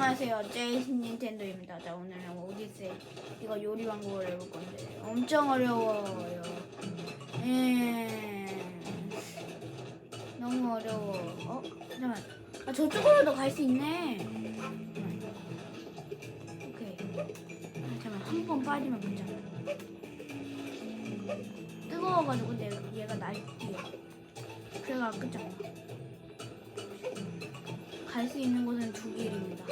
안녕하세요. 제이슨 닌텐도입니다. 자, 오늘은 오디세이 이거 요리 방법을 해볼 건데 엄청 어려워요. 예. 너무 어려워. 어? 잠깐만. 아, 저쪽으로도 갈 수 있네. 오케이. 아, 잠깐만. 한 번 빠지면 괜찮아. 뜨거워가지고 내, 얘가 날 뛰어. 그래가 끝장나. 갈 수 있는 곳은 두 길입니다.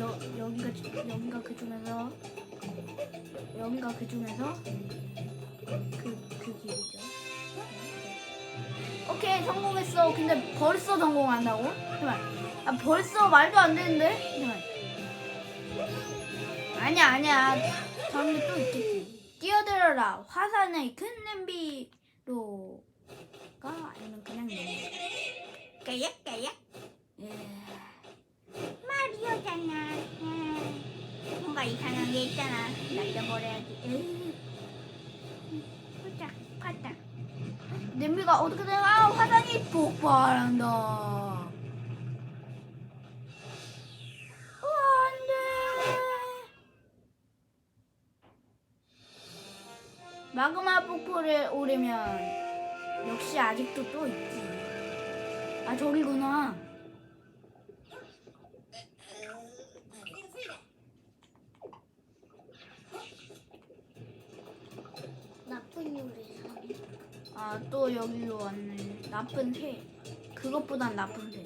여, 여기가 주- 여기가 그 중에서 여기가 그 중에서 그 그 길이죠. 오케이 성공했어. 근데 벌써 성공한다고? 잠깐. 아 벌써 말도 안 되는데? 잠깐. 아니야 아니야. 다른 게 또 있겠지. 뛰어들어라. 화산의 큰 냄비로가 아니면 그냥 냄비. 까약 까약. 예. 마리오잖아. 예. 뭔가 이상한 게 있잖아. 날려버려야지. 에이. 파짝, 파짝. 냄비가 어떻게 되나? 아, 화장이 폭발한다. 우와, 안 돼. 마그마 폭포를 오르면 역시 아직도 또 있지. 아, 저기구나. 나쁜 요리사. 아, 또 여기로 왔네. 나쁜 새. 그것보단 나쁜 새.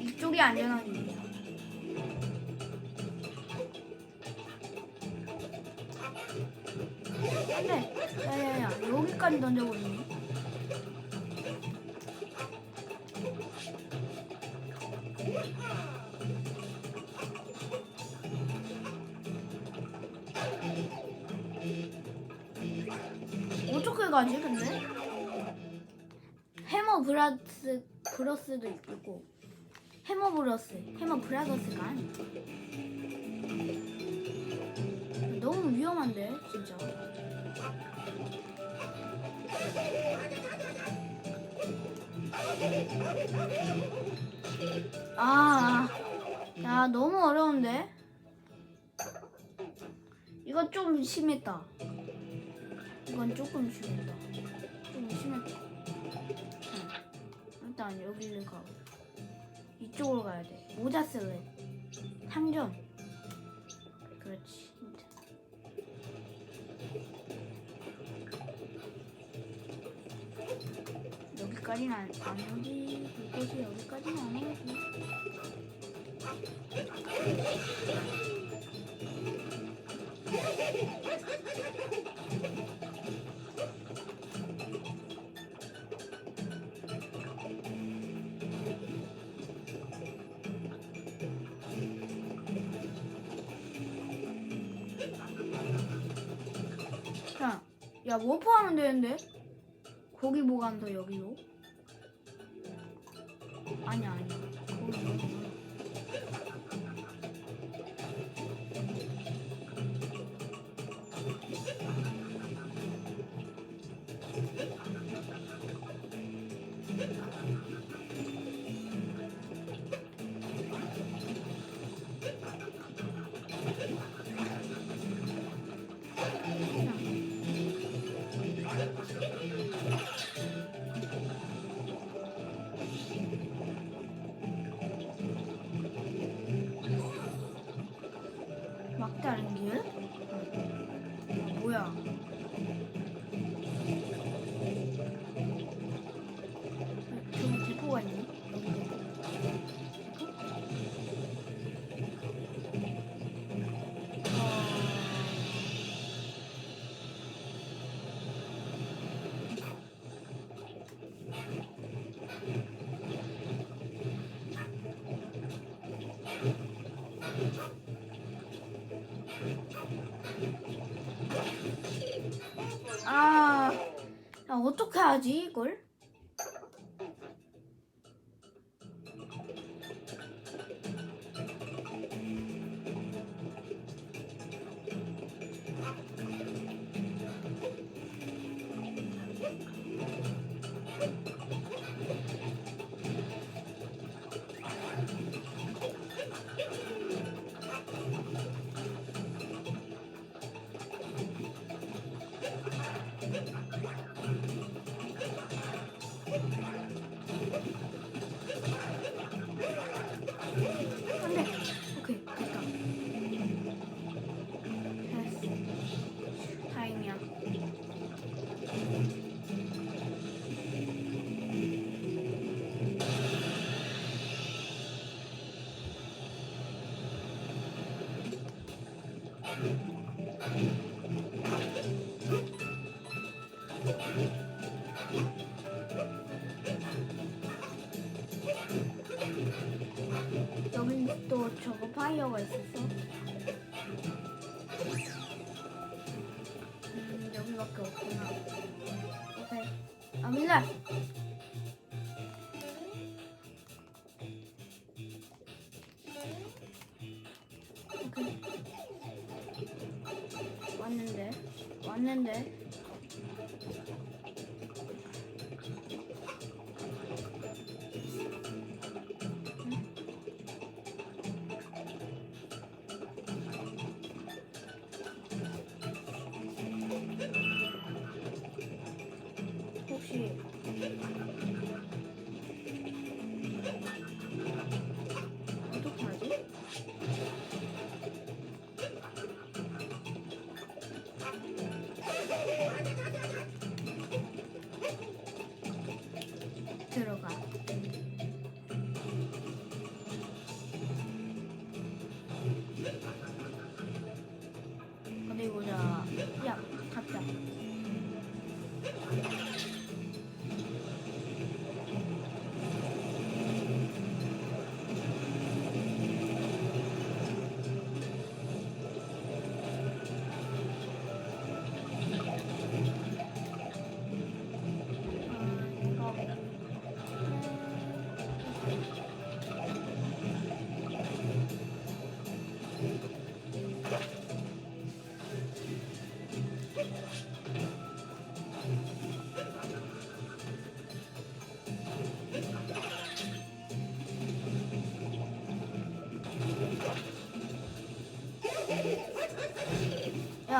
이쪽이. 안돼. 야야야, 여기까지 던져버리네. 어떻게 가지 근데? 해머 브라스 브러스도 있고. 해머 브러스 해머 브라더스가 아니 너무 위험한데 진짜. 아, 야 너무 어려운데? 이거 좀 심했다 이건 조금 심했다. 좀 심했다. 응. 일단 여기를 가. 이쪽으로 가야 돼. 모자 쓸래. 상점. 그렇지. 진짜. 여기까지는 안, 안 오지. 이곳이 여기까지는 안 오지. 야, 야, 워프 하면 되는데? 거기 뭐 간다, 여기로? 아니야, 아니야. 거기 다른 길? 어, 뭐야? 어떻게 하지 이걸? 여긴 또 저거 파이어가 있었어. 음, 여기밖에 없구나. 오케이. 아, 밀라! 왔는데? 왔는데? 들어가. 어디 보자. 야, 갔다.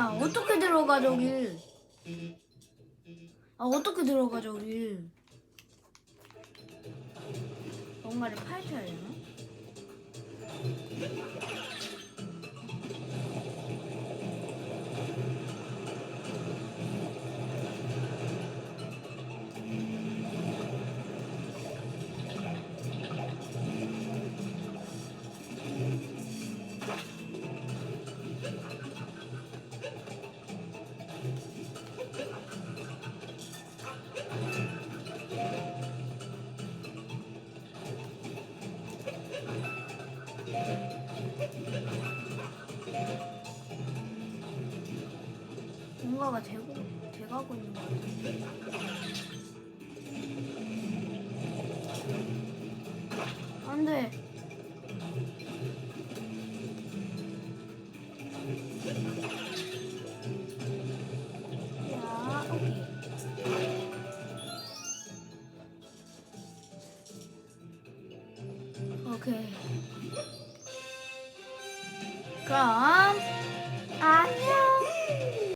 야 어떻게 들어가 저길 아 어떻게 들어가 저길 뭔가를 파헤쳐야 되나? 뭔가가 되고 돼가고 있는 것 같아. 안돼. 야, 오케이. 오케이. 그럼